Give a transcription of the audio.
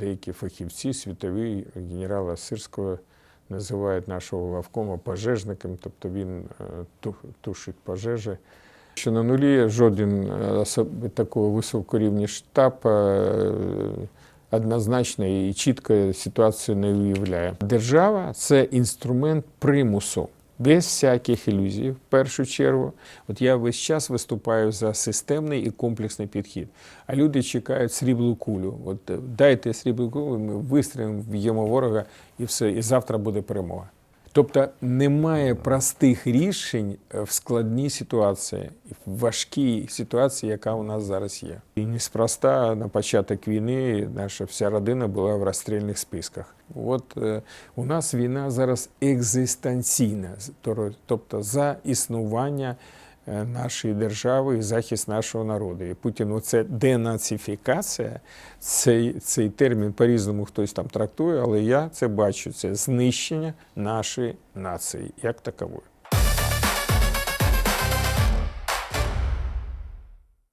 деякі фахівці світові генерала Сирського називають нашого главкома пожежником, тобто він е, тушить пожежі. Що на нулі жоден е, особ- такого високого рівня штаб е, однозначно і чітко ситуацію не уявляє. Держава це інструмент примусу. Без всяких ілюзій, в першу чергу. От я весь час виступаю за системний і комплексний підхід. А люди чекають сріблу кулю. От е, дайте сріблу кулю, ми вистрілимо, в'ємо ворога, і все, і завтра буде перемога. Тобто немає простих рішень е, в складній ситуації, в важкій ситуації, яка у нас зараз є. І неспроста на початок війни наша вся родина була в розстрільних списках. От е, у нас війна зараз екзистенційна, тобто за існування нашої держави і захист нашого народу. І Путін, оце денацифікація, цей, цей термін по-різному хтось там трактує, але я це бачу. Це знищення нашої нації як такової.